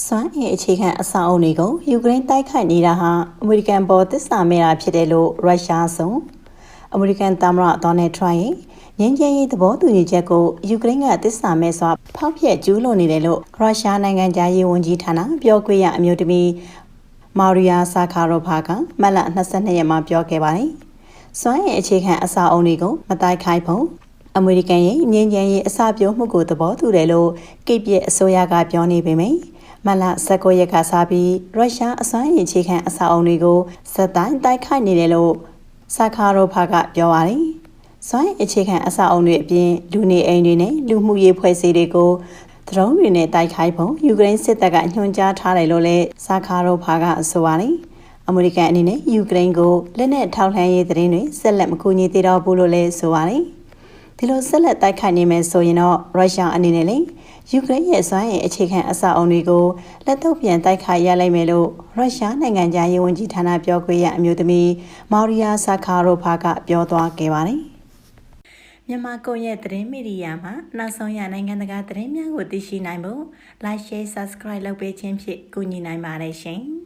စွမ်းအင်အခြေခံအဆောက်အုံတွေကိုယူကရိန်းတိုက်ခိုက်နေတာဟာအမေရိကန်ပေါ်သစ္စာမဲ့တာဖြစ်တယ်လို့ရုရှားဆုံးအမေရိကန်သမ္မတဒေါ်နယ်ထရန့်ရဲ့ငင်းကျင်းရေးသဘောတူညီချက်ကိုယူကရိန်းကသစ္စာမဲ့စွာဖောက်ဖျက်ကျူးလွန်နေတယ်လို့ရုရှားနိုင်ငံသားရေးဝန်ကြီးဌာနပြောခွင့်ရအမျိုးသမီးမာရီယာဆာခါရိုဖာကမတ်လ22ရက်မှာပြောခဲ့ပါတယ်။စွမ်းအင်အခြေခံအဆောက်အုံတွေကိုမတိုက်ခိုက်ဖို့အမေရိကန်ရဲ့ငင်းကျင်းရေးအစပြုမှုကိုသဘောတူတယ်လို့ကိပြစ်အစိုးရကပြောနေပေမယ့် မလ19ရက်ကစားပြီးရုရှားအစွမ်းရည်ချေခံအဆောက်အုံတွေကိုစက်တိုင်းတိုက်ခိုက်နေတယ်လို့ဆာခါရိုဖာကပြောပါတယ်။စွမ်းရည်အခြေခံအဆောက်အုံတွေအပြင်လူနေအိမ်တွေနဲ့လူမှုရေးဖွဲ့စည်းတွေကိုဒရုန်းတွေနဲ့တိုက်ခိုက်ဖို့ယူကရိန်းစစ်တပ်ကညွှန်ကြားထားတယ်လို့လည်းဆာခါရိုဖာကဆိုပါတယ်။အမေရိကန်အနေနဲ့ယူကရိန်းကိုလက်နက်ထောက်လှမ်းရေးသတင်းတွေဆက်လက်မကူညီသေးတော့ဘူးလို့လည်းဆိုပါတယ်။ ဒီလိုဆက်လက်တိုက်ခိုက်နေမယ်ဆိုရင်တော့ရုရှားအနေနဲ့လေယူကရိန်းရဲ့စွမ်းရည်အခြေခံအဆောက်အုံတွေကိုလက်တော့ပြန်တိုက်ခိုက်ရလိမ့်မယ်လို့ရုရှားနိုင်ငံသားရေးဝန်ကြီးဌာနပြောခွင့်ရအမျိုးသမီးမော်ရီယာဆာခါရိုဖာကပြောသွားခဲ့ပါတယ်မြန်မာကွန်ရက်သတင်းမီဒီယာမှာနောက်ဆုံးရနိုင်ငံတကာသတင်းများကိုသိရှိနိုင်ဖို့ like share subscribe လုပ်ပေးခြင်းဖြင့်ကူညီနိုင်ပါတယ်ရှင်။